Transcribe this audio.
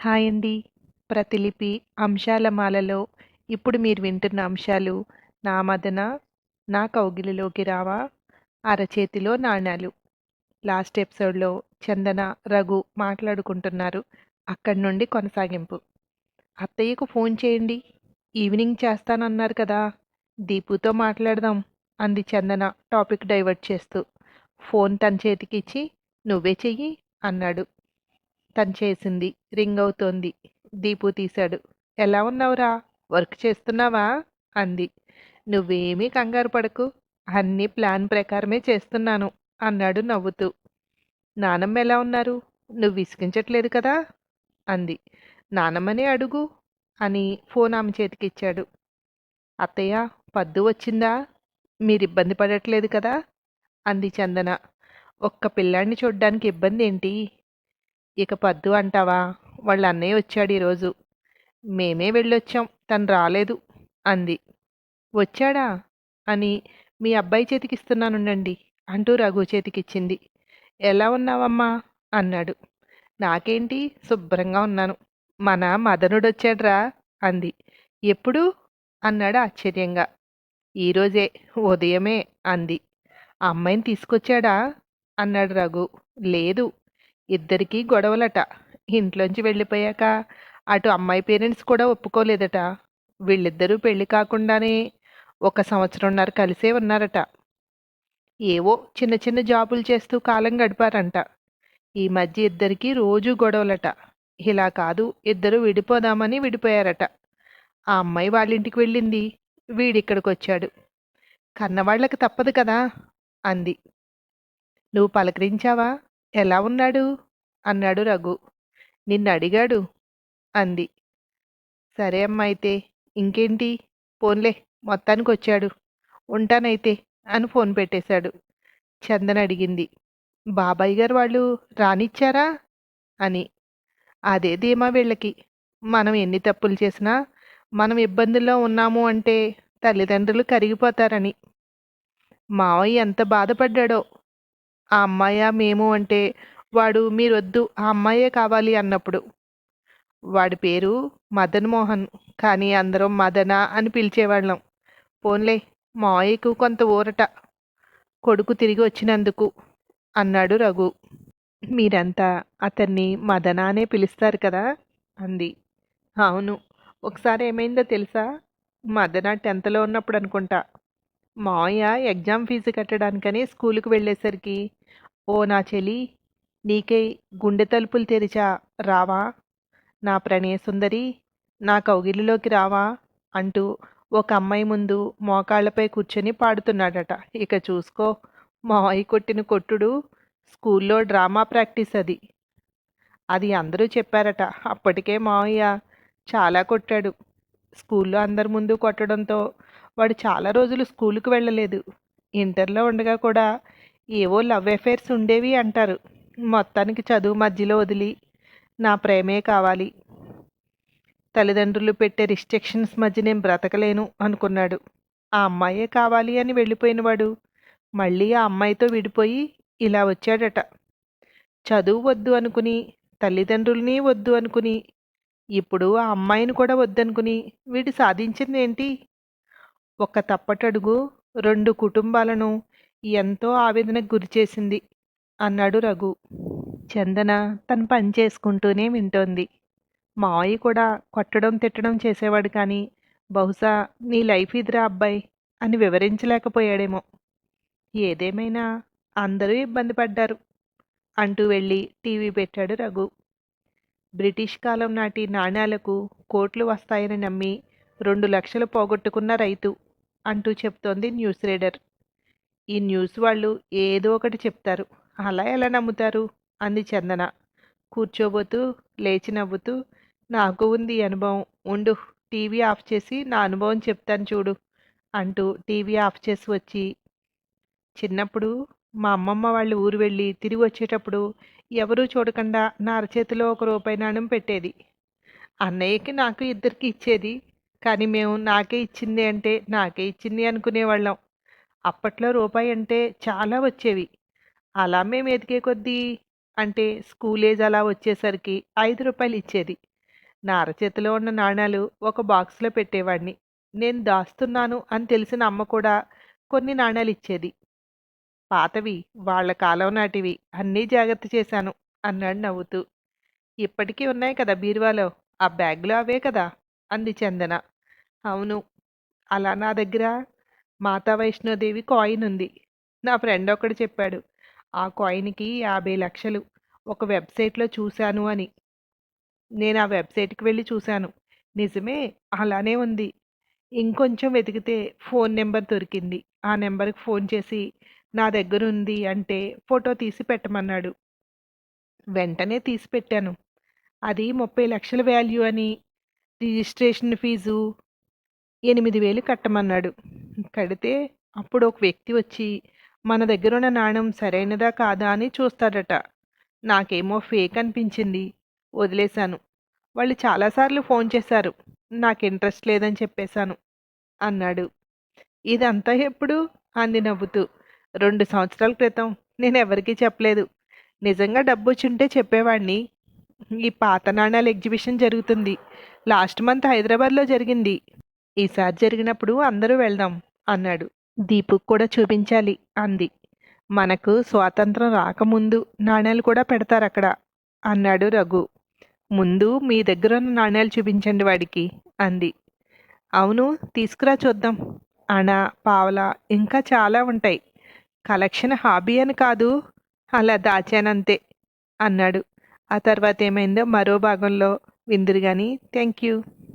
Hi అండి. ప్రతిలిపి అంశాల మాలలో ఇప్పుడు మీరు వింటున్న అంశాలు నా మదన నా కౌగిలిలోకి రావా అరచేతిలో నాణాలు. లాస్ట్ ఎపిసోడ్లో చందన రఘు మాట్లాడుకుంటున్నారు. అక్కడి నుండి కొనసాగింపు. అత్తయ్యకు ఫోన్ చేయండి. ఈవినింగ్ చేస్తానన్నారు కదా. దీపుతో మాట్లాడదాం అంది చందన టాపిక్ డైవర్ట్ చేస్తూ. ఫోన్ తన చేతికిచ్చి నువ్వే చెయ్యి అన్నాడు. తను చేసింది. రింగ్ అవుతోంది. దీపు తీశాడు. ఎలా ఉన్నావురా? వర్క్ చేస్తున్నావా? అంది. నువ్వేమీ కంగారు పడకు. అన్ని ప్లాన్ ప్రకారమే చేస్తున్నాను అన్నాడు నవ్వుతూ. నానమ్మ ఎలా ఉన్నారు? నువ్వు విసిగించట్లేదు కదా? అంది. నానమ్మనే అడుగు అని ఫోన్ ఆమె చేతికిచ్చాడు అత్తయ్య పద్దు వచ్చిందా? మీరు ఇబ్బంది పడట్లేదు కదా? అంది చందన. ఒక్క పిల్లాడిని చూడ్డానికి ఇబ్బంది ఏంటి ఇక పద్దు అంటావా? వాళ్ళ అన్నయ్య వచ్చాడు ఈరోజు. మేమే వెళ్ళొచ్చాం తను రాలేదు అంది. వచ్చాడా? అని మీ అబ్బాయి చేతికిస్తున్నానుండండి అంటూ రఘు చేతికిచ్చింది. ఎలా ఉన్నావమ్మా? అన్నాడు. నాకేంటి? శుభ్రంగా ఉన్నాను. మన మదనుడొచ్చాడ్రా అంది. ఎప్పుడు? అన్నాడు ఆశ్చర్యంగా. ఈరోజే ఉదయమే అంది. ఆ అమ్మాయిని తీసుకొచ్చాడా? అన్నాడు రఘు. లేదు ఇద్దరికీ గొడవలట. ఇంట్లోంచి వెళ్ళిపోయాక అటు అమ్మాయి పేరెంట్స్ కూడా ఒప్పుకోలేదట. వీళ్ళిద్దరూ పెళ్ళి కాకుండానే ఒక సంవత్సరంన్నర కలిసే ఉన్నారట. ఏవో చిన్న చిన్న జాబులు చేస్తూ కాలం గడిపారంట. ఈ మధ్య ఇద్దరికీ రోజు గొడవలట. ఇలా కాదు ఇద్దరు విడిపోదామని విడిపోయారట. ఆ అమ్మాయి వాళ్ళింటికి వెళ్ళింది. వీడిక్కడికి వచ్చాడు కన్నవాళ్ళకి తప్పదు కదా? అంది. నువ్వు పలకరించావా? ఎలా ఉన్నాడు? అన్నాడు రఘు. నిన్ను అడిగాడు అంది. సరే అమ్మ అయితే ఇంకేంటి? ఫోన్లే మొత్తానికి వచ్చాడు ఉంటానైతే అని ఫోన్ పెట్టేశాడు. చందన అడిగింది. బాబాయ్ గారు వాళ్ళు రానిచ్చారా? అని. అదే ధీమా వీళ్ళకి? మనం ఎన్ని తప్పులు చేసినా మనం ఇబ్బందుల్లో ఉన్నాము అంటే తల్లిదండ్రులు కరిగిపోతారని. మావయ్య ఎంత బాధపడ్డాడో ఆ అమ్మాయ మేము అంటే వాడు మీరొద్దు ఆ అమ్మాయే కావాలి అన్నప్పుడు. వాడి పేరు మదన్ మోహన్ కానీ అందరం మదన అని పిలిచేవాళ్ళం. పోన్లే మాయకు కొంత ఊరట కొడుకు తిరిగి వచ్చినందుకు అన్నాడు రఘు. మీరంతా అతన్ని మదన అనే పిలుస్తారు కదా అంది. అవును ఒకసారి ఏమైందో తెలుసా? మదన టెన్త్లో ఉన్నప్పుడు అనుకుంటా. మావయ్య ఎగ్జామ్ ఫీజు కట్టడానికని స్కూలుకు వెళ్ళేసరికి ఓ నా చెలి నీకే గుండె తలుపులు తెరిచా రావా? నా ప్రణయ సుందరి నా కౌగిలిలోకి రావా? అంటూ ఒక అమ్మాయి ముందు మోకాళ్ళపై కూర్చొని పాడుతున్నాడట. ఇక చూసుకో మావయ్య కొట్టిన కొట్టుడు స్కూల్లో డ్రామా ప్రాక్టీస్ అది. అది అందరూ చెప్పారట. అప్పటికే మావయ్య చాలా కొట్టాడు. స్కూల్లో అందరి ముందు కొట్టడంతో వాడు చాలా రోజులు స్కూలుకు వెళ్ళలేదు. ఇంటర్లో ఉండగా కూడా ఏవో లవ్ అఫైర్స్ ఉండేవి అంటారు. మొత్తానికి చదువు మధ్యలో వదిలి నా ప్రేమే కావాలి. తల్లిదండ్రులు పెట్టే రిస్ట్రిక్షన్స్ మధ్య నేను బ్రతకలేను అనుకున్నాడు. ఆ అమ్మాయే కావాలి అని వెళ్ళిపోయినవాడు మళ్ళీ ఆ అమ్మాయితో విడిపోయి ఇలా వచ్చాడట. చదువు వద్దు అనుకుని తల్లిదండ్రుల్ని వద్దు అనుకుని ఇప్పుడు ఆ అమ్మాయిని కూడా వద్దనుకుని వీడు సాధించింది ఒక్క ఒక తప్పటడుగు రెండు కుటుంబాలను ఎంతో ఆవేదనకు గురిచేసింది అన్నాడు రఘు. చందన తను పని చేసుకుంటూనే వింటోంది. మావయ్య కూడా కొట్టడం తిట్టడం చేసేవాడు కానీ బహుశా నీ లైఫ్ ఇదిరా అబ్బాయి అని వివరించలేకపోయాడేమో. ఏదేమైనా అందరూ ఇబ్బంది పడ్డారు అంటూ వెళ్ళి టీవీ పెట్టాడు రఘు. బ్రిటిష్ కాలం నాటి నాణ్యాలకు కోట్లు వస్తాయని నమ్మి రెండు లక్షలు పోగొట్టుకున్న రైతు అంటూ చెప్తోంది న్యూస్ రీడర్. ఈ న్యూస్ వాళ్ళు ఏదో ఒకటి చెప్తారు. అలా ఎలా నమ్ముతారు? అంది చందన. కూర్చోబోతూ లేచి నవ్వుతూ నాకు ఉంది అనుభవం. ఉండు టీవీ ఆఫ్ చేసి నా అనుభవం చెప్తాను చూడు అంటూ టీవీ ఆఫ్ చేసి వచ్చి. చిన్నప్పుడు మా అమ్మమ్మ వాళ్ళు ఊరు వెళ్ళి తిరిగి వచ్చేటప్పుడు ఎవరూ చూడకుండా నా అరచేతిలో ఒక రూపాయి నాణం పెట్టేది. అన్నయ్యకి నాకు ఇద్దరికి ఇచ్చేది కానీ మేము నాకే ఇచ్చింది అంటే నాకే ఇచ్చింది అనుకునేవాళ్ళం అప్పట్లో రూపాయి అంటే చాలా వచ్చేవి. అలా మేము ఎదిగే కొద్దీ అంటే స్కూల్ ఏజ్ అలా వచ్చేసరికి ఐదు రూపాయలు ఇచ్చేది. నా అరచేతిలో ఉన్న నాణాలు ఒక బాక్స్లో పెట్టేవాడిని. నేను దాస్తున్నాను అని తెలిసిన అమ్మ కూడా కొన్ని నాణాలు ఇచ్చేది. పాతవి వాళ్ళ కాలం నాటివి అన్నీ జాగ్రత్త చేశాను అన్నాడు నవ్వుతూ. ఇప్పటికీ ఉన్నాయి కదా బీరువాలో? ఆ బ్యాగ్లో అవే కదా? అంది చందన. అవును. అలా నా దగ్గర మాతా వైష్ణోదేవి కాయిన్ ఉంది. నా ఫ్రెండ్ ఒకడు చెప్పాడు ఆ కాయిన్కి యాభై లక్షలు. ఒక వెబ్సైట్లో చూశాను అని. నేను ఆ వెబ్సైట్కి వెళ్ళి చూశాను. నిజమే అలానే ఉంది. ఇంకొంచెం వెతికితే ఫోన్ నెంబర్ దొరికింది. ఆ నెంబర్కి ఫోన్ చేసి నా దగ్గర ఉంది అంటే ఫోటో తీసి పెట్టమన్నాడు. వెంటనే తీసి పెట్టాను. అది ముప్పై లక్షల వాల్యూ అని. రిజిస్ట్రేషన్ ఫీజు ఎనిమిది వేలు కట్టమన్నాడు. కడితే అప్పుడు ఒక వ్యక్తి వచ్చి మన దగ్గర ఉన్న నాణ్యం సరైనదా కాదా అని చూస్తాడట. నాకేమో ఫేక్ అనిపించింది. వదిలేశాను. వాళ్ళు చాలాసార్లు ఫోన్ చేశారు. నాకు ఇంట్రెస్ట్ లేదని చెప్పేశాను అన్నాడు. ఇదంతా ఎప్పుడు? అంది నవ్వుతూ. రెండు సంవత్సరాల క్రితం. నేను ఎవరికీ చెప్పలేదు. నిజంగా డబ్బు వచ్చుంటే చెప్పేవాడిని ఈ పాత నాణాల ఎగ్జిబిషన్ జరుగుతుంది. లాస్ట్ మంత్ హైదరాబాద్లో జరిగింది. ఈసారి జరిగినప్పుడు అందరూ వెళ్దాం అన్నాడు. దీపుకు కూడా చూపించాలి అంది. మనకు స్వాతంత్రం రాకముందు నాణేలు కూడా పెడతారు అక్కడ అన్నాడు రఘు. ముందు మీ దగ్గర ఉన్న నాణేలు చూపించండి వాడికి అంది. అవును తీసుకురా చూద్దాం. అణ పావల ఇంకా చాలా ఉంటాయి. కలెక్షన్ హాబీ అని కాదు అలా దాచానంతే అన్నాడు. ఆ తర్వాత ఏమైందో మరో భాగంలో విందురు కానీ థ్యాంక్ యూ